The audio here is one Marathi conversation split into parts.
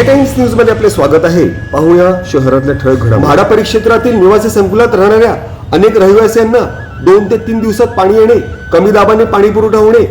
इंडिया टाइम्स न्यूजमध्ये आपले स्वागत आहे. पाहूया शहरातल्या ठळक घडा म्हाडा परिक्षेत्रातील निवासी संकुलात राहणाऱ्या अनेक रहिवाशांना दोन ते तीन दिवसात पाणी येणे कमी दाबाने पाणी पुरवठा होणे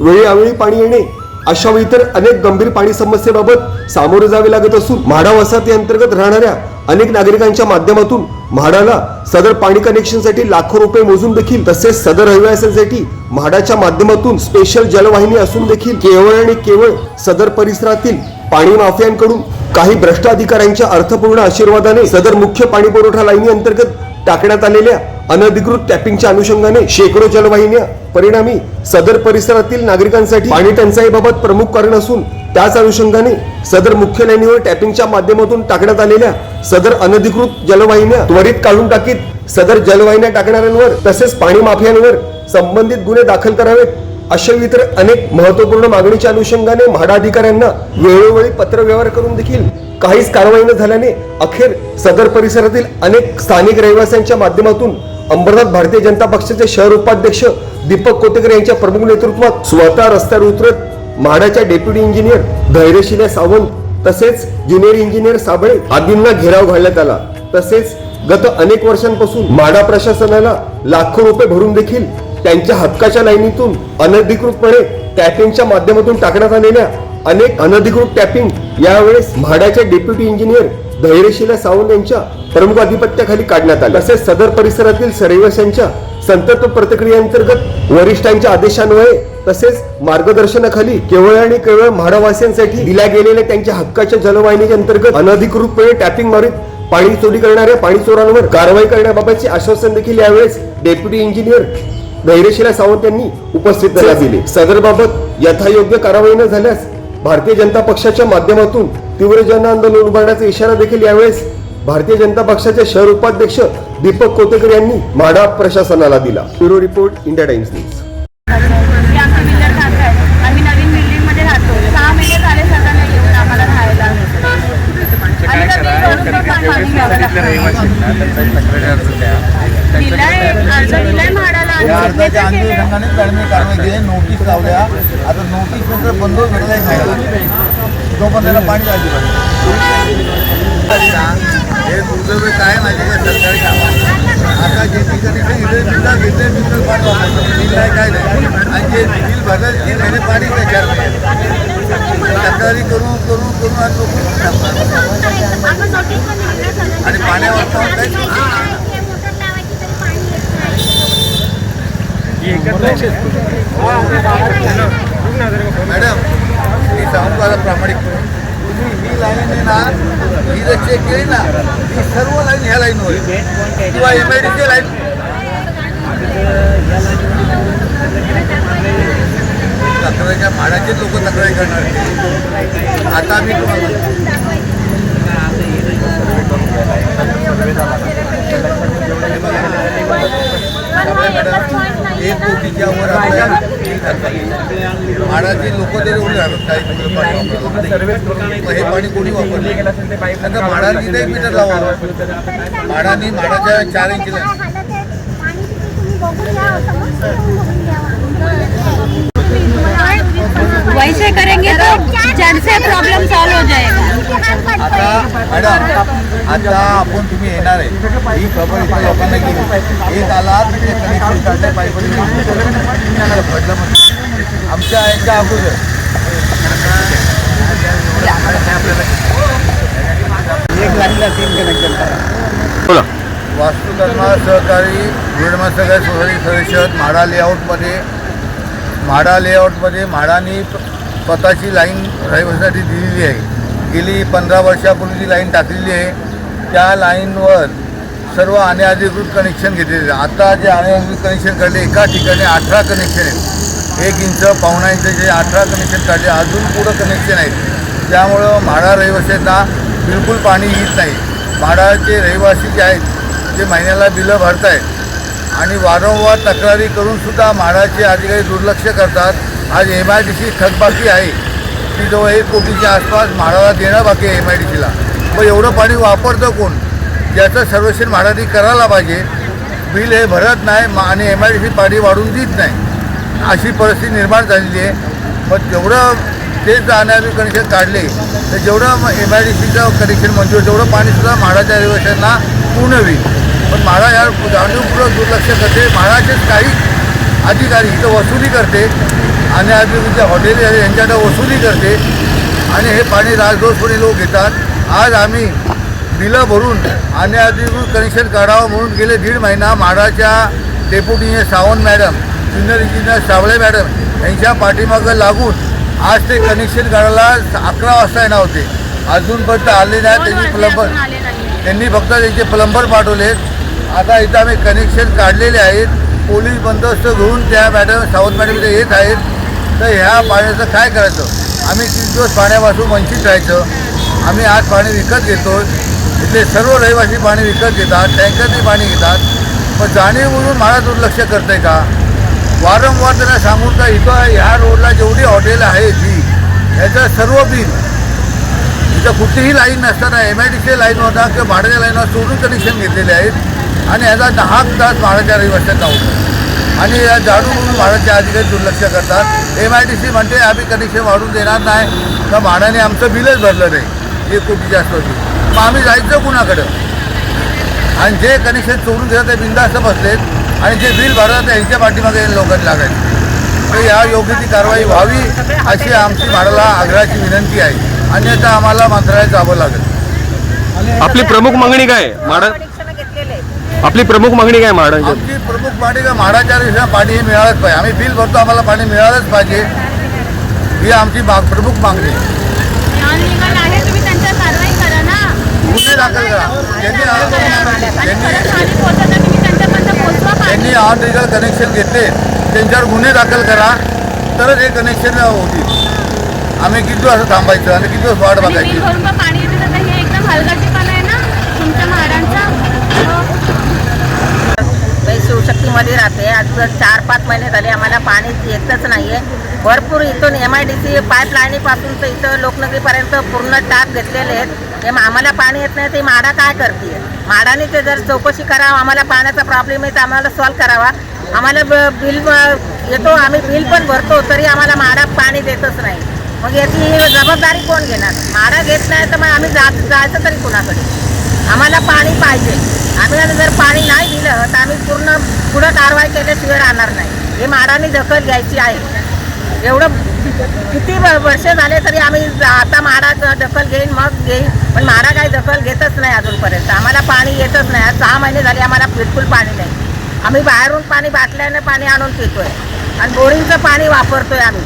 वेळोवेळी पाणी येणे अशा इतर अनेक गंभीर पाणी समस्येबाबत सामोरे जावे लागत असून म्हाडा वसाहती अंतर्गत राहणाऱ्या अनेक नागरिकांच्या माध्यमातून म्हाडाला सदर पाणी कनेक्शनसाठी लाखो रुपये मोजून देखील तसेच सदर रहिवाशांसाठी म्हाडाच्या माध्यमातून स्पेशल जलवाहिनी असून देखील केवळ आणि केवळ सदर परिसरातील पाणी माफियांकडून काही भ्रष्ट अधिकाऱ्यांच्या अर्थपूर्ण आशीर्वादाने सदर मुख्य पाणी पुरवठा लाईनी अंतर्गत टाकण्यात आलेल्या अनधिकृत टॅपिंगच्या अनुषंगाने शेकडो जलवाहिन्या परिणामी सदर परिसरातील नागरिकांसाठी पाणी टंचाईबाबत प्रमुख कारण असून त्याच अनुषंगाने सदर मुख्य लाईनीवर टॅपिंगच्या माध्यमातून टाकण्यात आलेल्या सदर अनधिकृत जलवाहिन्या त्वरित काढून टाकीत सदर जलवाहिन्या टाकणाऱ्यांवर तसेच पाणी माफियांवर संबंधित गुन्हे दाखल करावेत. अशा इतर अनेक महत्त्वपूर्ण मागणीच्या अनुषंगाने म्हाडा अधिकाऱ्यांना वेळोवेळी पत्रव्यवहार करून देखील काहीच कारवाई न झाल्याने अखेर सदर परिसरातील अनेक स्थानिक रहिवाशांच्या माध्यमातून अंबरनाथ भारतीय जनता पक्षाचे शहर उपाध्यक्ष दीपक कोतेकर यांच्या प्रमुख नेतृत्वात स्वतः रस्त्यावर उतरत म्हाडाच्या डेप्युटी इंजिनियर धैर्यशील सावंत तसेच ज्युनियर इंजिनियर साबळे आदींना घेराव घालण्यात आला. तसेच गत अनेक वर्षांपासून म्हाडा प्रशासनाला लाखो रुपये भरून देखील त्यांच्या हक्काच्या लाईनीतून अनधिकृतपणे टॅपिंगच्या माध्यमातून टाकण्यात आलेल्या अनेक अनधिकृत टॅपिंग यावेळेस म्हाडाचे डेप्युटी इंजिनियर धैर्यशिला सावंत यांच्या प्रमुख अधिपत्याखाली काढण्यात आले. तसेच सदर परिसरातील रहिवाशांच्या संतप्त प्रतिक्रियेअंतर्गत वरिष्ठांच्या आदेशान्वये तसेच मार्गदर्शनाखाली केवळ आणि केवळ म्हाडावासियांसाठी दिल्या गेलेल्या त्यांच्या हक्काच्या जलवाहिनीच्या अंतर्गत अनधिकृतपणे टॅपिंग मारित पाणी चोरी करणाऱ्या पाणी चोरांवर कारवाई करण्याबाबतचे आश्वासन देखील यावेळेस डेप्युटी इंजिनियर धैर्यशीला सावंत यांनी उपस्थित दिले. सदर बाबत यथायोग्य कारवाई न झाल्यास भारतीय जनता पक्षाच्या माध्यमातून तीव्र जन आंदोलन उभारण्याचा इशारा देखील यावेळेस भारतीय जनता पक्षाचे शहर उपाध्यक्ष दीपक कोतेकर यांनी म्हाडा प्रशासनाला दिला. Bureau report India Times news. दिलाय अर्ज दिलाय आणि अर्जाच्या. अनुषंगाने कळमी कारवाई केली. नोटीस लावल्या. आता नोटीस नंतर बंद भेटलाय नाही तोपर्यंत त्याला पाणी पाहिजे हे दुर्दैव काय माहिती का? सरकारी कामात आता जे ठिकाणी इथे बिल्ला घेतले बिल्डर पाणी वापरतात बिल नाही काय नाही. आणि जे बिल भरलं तीन महिने पाणी त्याच्यावर तक्रारी करून करून करून आज लोक थांबतात. आणि पाण्यावर पण काहीच होत नाही. मॅडम मी सांगू का प्रामाणिकपणे तुम्ही ही लाईन आहे ना चेक केली ना ही सर्व लाईन ह्या लाईनवर आहे. किंवा एम आय डीची लाईन तक्रारीच्या म्हाडाचे लोक तक्रारी करणार. आता मी तुम्हाला एक कोटीच्या वर आपल्या म्हाडाचे लोक तरी एवढे राहतात काही पाणी हे पाणी कोणी वापरलं आता म्हाडानी नाही मीटर लावा. म्हाडाच्या चार इंची वैसे करेंगे तो जड़ से प्रॉब्लम सॉल्व हो जाएगा. आता मॅडम आता आपण तुम्ही येणार आहे. ही खबर इथे लोकांना गेली. एक आला ते कनेक्शन काढले पाहिजे आमच्या याच्या अगोदर. एक लाईनला तीन कनेक्शन करा. वास्तुकर्मा सहकारी गुरुमा सहकारी सोसायटी सदस्य म्हाडा लेआउटमध्ये. म्हाडा लेआउटमध्ये म्हाडानी स्वतःची लाईन रहिवासाठी दिलेली आहे. गेली पंधरा वर्षापूर्वी जी लाईन टाकलेली आहे. त्या लाईनवर सर्व अनधिकृत कनेक्शन घेतलेले आता जे अनधिकृत कनेक्शन काढले एका ठिकाणी अठरा कनेक्शन आहेत. एक इंच पावणा इंचचे अठरा कनेक्शन काढले अजून पुढं कनेक्शन आहेत. त्यामुळं म्हाडा रहिवाशांना बिलकुल पाणी येत नाही. म्हाडाचे रहिवासी जे आहेत ते महिन्याला बिलं भरत आहेत आणि वारंवार तक्रारी करूनसुद्धा म्हाडाचे अधिकारी दुर्लक्ष करतात. आज एम आय डी सी थकबाकी आहे. की जवळ एक कोटीच्या आसपास म्हाडाला देणं बाकी आहे एम आय डी सीला मग एवढं पाणी वापरतं कोण? याचं सर्वेक्षण म्हाडाने करायला पाहिजे. बिल हे भरत नाही मा- आणि एम आय डी सी पाणी वाढून देत नाही. अशी परिस्थिती निर्माण झालेली आहे. मग जेवढं ते जाण्याचे कनेक्शन काढले तर जेवढं एम आय डी सीचं कनेक्शन मंजूर तेवढं पाणीसुद्धा म्हाडाच्या रहिवाशांना पूर्ण होईल. पण म्हाडा या जाणीवपूर्वक दुर्लक्ष करते. म्हाडाचेच काही अधिकारी इथं वसुली करते. आणि आजूबाजूच्या हॉटेल यांच्याकडे वसुली करते. आणि हे पाणी राजदोषपणे लोक घेतात. आज आम्ही बिलं भरून आणि अधिकृत कनेक्शन काढावं म्हणून गेले दीड महिना म्हाडाच्या deputy engineer Sawant madam junior engineer Sawale madam यांच्या पाठीमागं लागून आज ते कनेक्शन काढायला अकरा वाजता येणार होते. अजूनपर्यंत आले नाही त्यांनी प्लंबर. त्यांनी फक्त त्यांचे प्लंबर पाठवलेत आता इथं आम्ही कनेक्शन काढलेले आहेत. पोलीस बंदोबस्त घेऊन त्या मॅडम सावंत मॅडम इथे येत आहेत. तर ह्या पाण्याचं काय करायचं? आम्ही तीन दिवस पाण्यापासून वंचित राहायचं. आम्ही आज पाणी विकत घेतो इथले सर्व रहिवासी पाणी विकत घेतात टँकरने पाणी घेतात. पण जाणीव म्हणून मला दुर्लक्ष करते का? वारंवार त्यांना सांगून का इथं ह्या रोडला जेवढी हॉटेल आहे जी याचं सर्व बिल इथं कुठलीही लाईन नसताना M I D C line होता किंवा भाड्याच्या लाईनवर सोडून कनेक्शन घेतलेले आहेत. आणि याचा दहा तास भाड्याच्या रहिवाशात होतो आणि या झाडू म्हणून भाड्याचे अधिकारी दुर्लक्ष करतात. एम आय डी सी म्हणते आम्ही कनेक्शन वाढून देणार नाही. तर भाड्याने आमचं बिलच भरलं नाही? एक कोटी जास्त होती मग आम्ही जायचं कुणाकडं? आणि जे कनेक्शन चोरून घेतात ते बिंदास्त बसलेत. आणि जे बिल भरतात ते यांच्या पाठीमागे लोकांनी लागायचे. तर या योग्य ती कारवाई व्हावी अशी आमची भाडाला आग्रहाची विनंती आहे. अन्यथा आम्हाला मंत्रालयात जावं लागेल. आपली प्रमुख मागणी काय? माडा आपली प्रमुख मागणी काय म्हाडाची आमची प्रमुख मागणी का म्हाडाच्या दिवसा पाणी हे मिळालंच पाहिजे. आम्ही बिल भरतो आम्हाला पाणी मिळालंच पाहिजे. ही आमची माग प्रमुख मागणी आहे. अनलिगल आहे तुम्ही त्यांच्यावर कारवाई करा ना गुन्हे दाखल करा. त्यांनी अनलिगल कनेक्शन घेतले त्यांच्यावर गुन्हे दाखल करा तरच हे कनेक्शन होतील. आम्ही किती दिवस थांबायचं आणि किती वाट बघायची बिल भरून पण पाणी येते तर हे एकदम हलगर्जीपणा आहे ना तुमच्या म्हाडांचा हो. मी शिवशक्तीमध्ये राहते. आज चार पाच महिने झाले आम्हाला पाणी येतच नाही आहे भरपूर इथून एम आय डी सी पाईपलाईनीपासून तर इथं लोकनगरीपर्यंत पूर्ण टाप घेतलेले आहेत. हे आम्हाला पाणी येत नाही ते माडा काय करते माडाने ते जर चौकशी करावं आम्हाला पाण्याचा प्रॉब्लेम आहे तर आम्हाला सॉल्व करावा. आम्हाला ब- बिल येतो आम्ही बिल पण भरतो तरी आम्हाला माडा पाणी देतच नाही. मग याची जबाबदारी कोण घेणार? माडा घेत नाही तर मग आम्ही जात जायचं तरी कुणाकडे? आम्हाला पाणी पाहिजे आम्ही आता जर पाणी नाही दिलं तर आम्ही पूर्ण पुढं कारवाई केल्याशिवाय राहणार नाही. हे माडाने दखल घ्यायची आहे. एवढं किती वर्ष झाले तरी आम्ही आता माडा दखल घेईन मग घेईन. पण माडा काही दखल घेतच नाही अजूनपर्यंत. आम्हाला पाणी येतच नाही. आज सहा महिने झाले आम्हाला बिलकुल पाणी नाही. आम्ही बाहेरून पाणी बाटल्याने पाणी आणून पितोय. आणि बोरिंगचं पाणी वापरतोय आम्ही.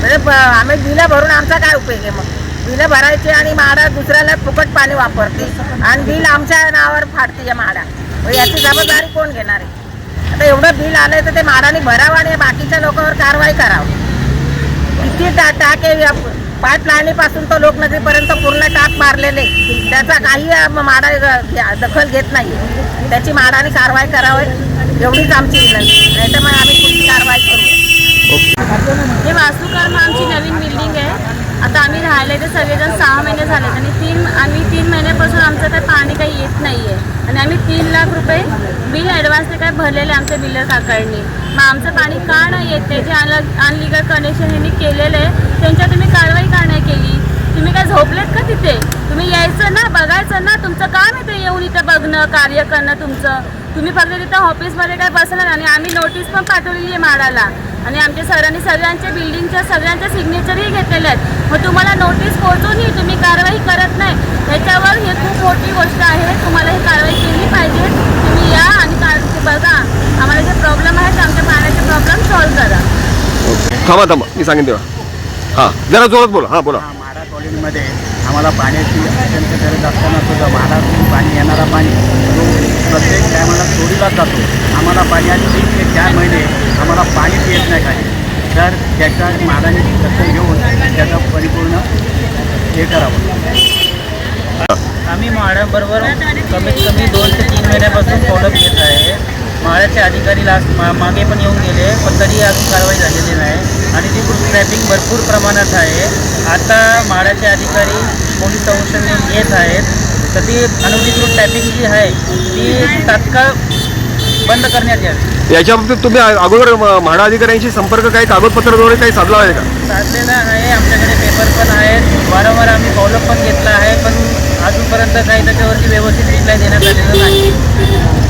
म्हणजे आम्ही बिलं भरून आमचा काय उपयोग आहे मग? बिलं भरायचे आणि माडा दुसऱ्याला फुकट पाणी वापरते. आणि बिल आमच्या नावावर फाडते या माडा. मग याची जबाबदारी कोण घेणार आहे? आता एवढं बिल आलंय तर ते माडाने भरावं आणि बाकीच्या लोकांवर कारवाई करावं. किती टा टाके पाईपपासून तर लोकनगरीपर्यंत पूर्ण टाक मारलेले. त्याचा काही माडा दखल घेत नाही त्याची माडाने कारवाई करावी. एवढीच आमची विनंती. नाही तर मग आम्ही कुठली कारवाई करू. हे वास्तुकर्म आमची नवीन बिल्डिंग आहे. आता आम्ही राहिले ते सगळेजण सहा महिने झाले आणि तीन आम्ही तीन महिने आमचं काही पाणी काही येत नाही आहे आणि आम्ही तीन लाख रुपये बिल ॲडव्हान्सने काय भरलेले आमच्या बिलर काकांनी. मग आमचं पाणी का नाही येते? जे अन अनलिगल कनेक्शन यांनी केलेलं आहे त्यांच्या तुम्ही कारवाई का नाही केली? तुम्ही काय झोपलेत का तिथे? तुम्ही यायचं ना बघायचं ना तुमचं काम आहे येऊन इथं बघणं कार्य करणं तुमचं. तुम्ही फक्त तिथं ऑफिसमध्ये काय बसणार आणि आम्ही नोटीस पण पाठवलेली आहे माडाला. आणि आमच्या सरांनी सगळ्यांच्या बिल्डिंगच्या सगळ्यांच्या सिग्नेचरही घेतलेल्या आहेत. मग तुम्हाला नोटीस पोहोचूनही तुम्ही कारवाई करत नाही. ह्याच्यावर हे खूप मोठी गोष्ट आहे. तुम्हाला ही कारवाई केली पाहिजे. तुम्ही या आणि बघा. आम्हाला जे प्रॉब्लेम आहेत आमच्या पाण्याचे प्रॉब्लेम सॉल्व्ह करा. थांबा थांबा. मी सांगेन तेव्हा. हां. जरा जोरात बोला. हां बोला. हा, म्हाडा कॉलनीमध्ये आम्हाला पाण्याची अत्यंत गरज असताना सुद्धा म्हाडातून पाणी येणारा पाणी जो प्रत्येक टायमाला चोरीलाच जातो. आम्हाला पाणी आणि तीन ते चार महिने आम्हाला पाणीच येत नाही खाली तर त्याच्या मानाने दखल घेऊन त्याचा परिपूर्ण हे करावं. आम्ही माळ्याबरोबर कमीत कमी दोन ते तीन महिन्यापासून फॉलोअप घेत आहे. माळ्याचे अधिकारी लास्ट मा मागे पण येऊन गेले पण तरी अजून कारवाई झालेली नाही. आणि ती ट्रॅफिक भरपूर प्रमाणात आहे. आता म्हाडाचे अधिकारी पोलीस संरक्षण येत आहेत. तर ती अनधिकृत टॅपिंग जी आहे ती तात्काळ बंद करण्यात यावी. याच्या बाबतीत तुम्ही अगोदर म्हाडा अधिकाऱ्यांशी संपर्क काही कागदपत्राद्वारे काही साधला आहे का? साधलेला आहे आमच्याकडे पेपर पण आहेत. वारंवार आम्ही फॉलोअप पण घेतला आहे पण अजूनपर्यंत काही त्याच्यावरती व्यवस्थित रिप्लाय देण्यात आलेला नाही.